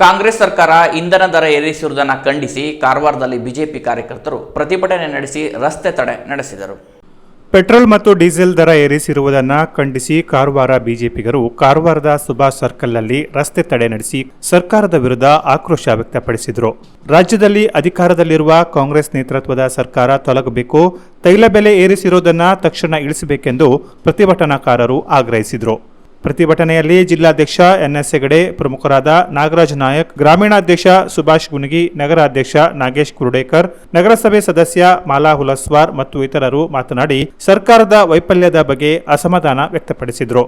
ಕಾಂಗ್ರೆಸ್ ಸರ್ಕಾರ ಇಂಧನ ದರ ಏರಿಸಿರುವುದನ್ನು ಖಂಡಿಸಿ ಕಾರವಾರದಲ್ಲಿ ಬಿಜೆಪಿ ಕಾರ್ಯಕರ್ತರು ಪ್ರತಿಭಟನೆ ನಡೆಸಿ ರಸ್ತೆ ತಡೆ ನಡೆಸಿದರು. ಪೆಟ್ರೋಲ್ ಮತ್ತು ಡೀಸೆಲ್ ದರ ಏರಿಸಿರುವುದನ್ನು ಖಂಡಿಸಿ ಕಾರವಾರ ಬಿಜೆಪಿಗರು ಕಾರವಾರದ ಸುಭಾಷ್ ಸರ್ಕಲ್ನಲ್ಲಿ ರಸ್ತೆ ತಡೆ ನಡೆಸಿ ಸರ್ಕಾರದ ವಿರುದ್ಧ ಆಕ್ರೋಶ ವ್ಯಕ್ತಪಡಿಸಿದರು. ರಾಜ್ಯದಲ್ಲಿ ಅಧಿಕಾರದಲ್ಲಿರುವ ಕಾಂಗ್ರೆಸ್ ನೇತೃತ್ವದ ಸರ್ಕಾರ ತೊಲಗಬೇಕು, ತೈಲ ಬೆಲೆ ಏರಿಸಿರುವುದನ್ನು ತಕ್ಷಣ ಇಳಿಸಬೇಕೆಂದು ಪ್ರತಿಭಟನಾಕಾರರು ಆಗ್ರಹಿಸಿದರು. ಪ್ರತಿಭಟನೆಯಲ್ಲಿ ಜಿಲ್ಲಾಧ್ಯಕ್ಷ ಎನ್ಎಸ್ ಹೆಗಡೆ ಪ್ರಮುಖರಾದ ನಾಗರಾಜ್ ನಾಯಕ್, ಗ್ರಾಮೀಣಾಧ್ಯಕ್ಷ ಸುಭಾಷ್ ಗುನಗಿ ನಗರಾಧ್ಯಕ್ಷ ನಾಗೇಶ್ ಕುರುಡೇಕರ್, ನಗರಸಭೆ ಸದಸ್ಯ ಮಾಲಾ ಹುಲಸ್ವಾರ್ ಮತ್ತು ಇತರರು ಮಾತನಾಡಿ, ಸರ್ಕಾರದ ವೈಫಲ್ಯದ ಬಗ್ಗೆ ಅಸಮಾಧಾನ ವ್ಯಕ್ತಪಡಿಸಿದರು.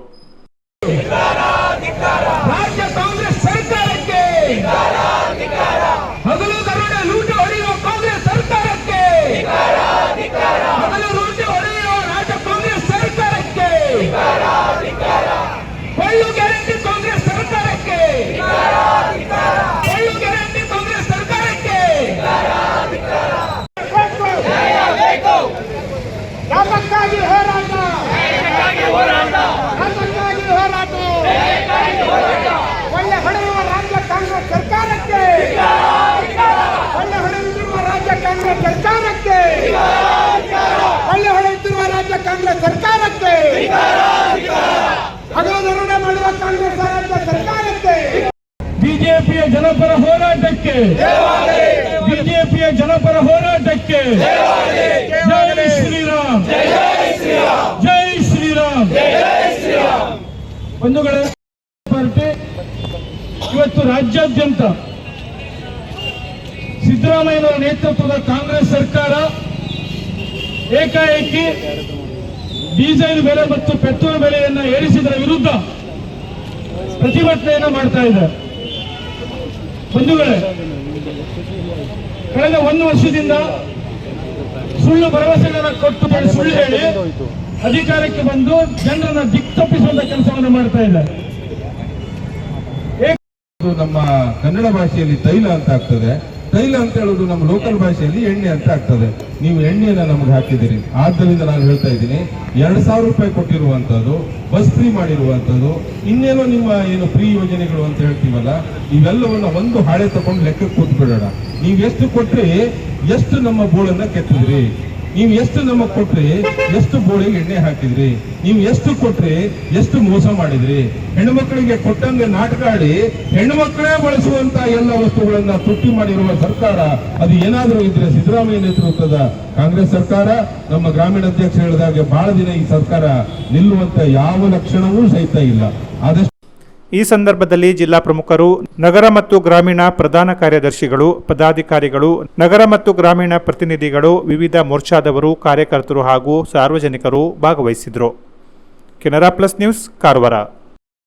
ಸರ್ಕಾರಕ್ಕೆ ಹಗಲು ದರೋಡೆ ಮಾಡುವ ಕಾಂಗ್ರೆಸ್ ಸರ್ಕಾರಕ್ಕೆ. ಬಿಜೆಪಿಯ ಜನಪರ ಹೋರಾಟಕ್ಕೆ. ಬಿಜೆಪಿಯ ಜನಪರ ಹೋರಾಟಕ್ಕೆ. ಜೈ ಶ್ರೀರಾಮ್. ಜೈ ಶ್ರೀರಾಮ್. ಬಂಧುಗಳ, ಪಾರ್ಟಿ ಇವತ್ತು ರಾಜ್ಯಾದ್ಯಂತ ಸಿದ್ದರಾಮಯ್ಯನವರ ನೇತೃತ್ವದ ಕಾಂಗ್ರೆಸ್ ಸರ್ಕಾರ ಏಕಾಏಕಿ ಡೀಸೆಲ್ ಬೆಲೆ ಮತ್ತು ಪೆಟ್ರೋಲ್ ಬೆಲೆಯನ್ನ ಏರಿಸಿದರ ವಿರುದ್ಧ ಪ್ರತಿಭಟನೆಯನ್ನ ಮಾಡ್ತಾ ಇದೆ ಬಂಧುಗಳೇ, ಕಳೆದ ಒಂದು ವರ್ಷದಿಂದ ಸುಳ್ಳು ಭರವಸೆಗಳನ್ನ ಕೊಟ್ಟು ಸುಳ್ಳು ಹೇಳಿ ಅಧಿಕಾರಕ್ಕೆ ಬಂದು ಜನರನ್ನ ದಿಕ್ತಪ್ಪಿಸುವಂತ ಕೆಲಸವನ್ನು ಮಾಡ್ತಾ ಇದೆ ಇದು ನಮ್ಮ ಕನ್ನಡ ಭಾಷೆಯಲ್ಲಿ ತೈಲ ಅಂತ ಆಗ್ತದೆ. ತೈಲ ಅಂತ ಹೇಳೋದು ನಮ್ಮ ಲೋಕಲ್ ಭಾಷೆಯಲ್ಲಿ ಎಣ್ಣೆ ಅಂತ ಆಗ್ತದೆ. ನೀವು ಎಣ್ಣೆಯನ್ನು ನಮ್ಗೆ ಹಾಕಿದಿರಿ ಆದ್ದರಿಂದ ನಾನು ಹೇಳ್ತಾ ಇದ್ದೀನಿ, ಎರಡು ಸಾವಿರ ರೂಪಾಯಿ ಕೊಟ್ಟಿರುವಂತದ್ದು ಬಸ್ ಫ್ರೀ ಮಾಡಿರುವಂತದ್ದು ಇನ್ನೇನೋ ನಿಮ್ಮ ಏನು ಫ್ರೀ ಯೋಜನೆಗಳು ಅಂತ ಹೇಳ್ತೀವಲ್ಲ, ಇವೆಲ್ಲವನ್ನ ಒಂದು ಹಾಳೆ ತಗೊಂಡು ಲೆಕ್ಕಕ್ಕೆ ಕೂತ್ಬಿಡೋಣ. ನೀವು ಎಷ್ಟು ಕೊಟ್ರಿ ಎಷ್ಟು ನಮ್ಮ ಬೋಳನ್ನು ಕೆತ್ತಿದ್ರಿ ನೀವು ಎಷ್ಟು ನಮಗ್ ಕೊಟ್ರಿ ಎಷ್ಟು ಬೋಳಿಗೆ ಎಣ್ಣೆ ಹಾಕಿದ್ರಿ? ನೀವು ಎಷ್ಟು ಕೊಟ್ರಿ ಎಷ್ಟು ಮೋಸ ಮಾಡಿದ್ರಿ? ಹೆಣ್ಮಕ್ಳಿಗೆ ಕೊಟ್ಟಂಗೆ ನಾಟಕ ಆಡಿ ಹೆಣ್ಮಕ್ಳೇ ಬಳಸುವಂತ ಎಲ್ಲ ವಸ್ತುಗಳನ್ನ ತುಟ್ಟಿ ಮಾಡಿರುವ ಸರ್ಕಾರ, ಅದು ಏನಾದರೂ ಇದ್ರೆ ಸಿದ್ದರಾಮಯ್ಯ ನೇತೃತ್ವದ ಕಾಂಗ್ರೆಸ್ ಸರ್ಕಾರ, ನಮ್ಮ ಗ್ರಾಮೀಣ ಅಧ್ಯಕ್ಷ ಹೇಳಿದಾಗೆ ಬಹಳ ದಿನ ಈ ಸರ್ಕಾರ ನಿಲ್ಲುವಂತ ಯಾವ ಲಕ್ಷಣವೂ ಸಹಿತ ಇಲ್ಲ. ಆದಷ್ಟು ಈ ಸಂದರ್ಭದಲ್ಲಿ ಜಿಲ್ಲಾ ಪ್ರಮುಖರು, ನಗರ ಮತ್ತು ಗ್ರಾಮೀಣ ಪ್ರಧಾನ ಕಾರ್ಯದರ್ಶಿಗಳು, ಪದಾಧಿಕಾರಿಗಳು, ನಗರ ಮತ್ತು ಗ್ರಾಮೀಣ ಪ್ರತಿನಿಧಿಗಳು, ವಿವಿಧ ಮೋರ್ಚಾದವರು, ಕಾರ್ಯಕರ್ತರು ಹಾಗೂ ಸಾರ್ವಜನಿಕರು ಭಾಗವಹಿಸಿದರು. Canara plus news, Karwar.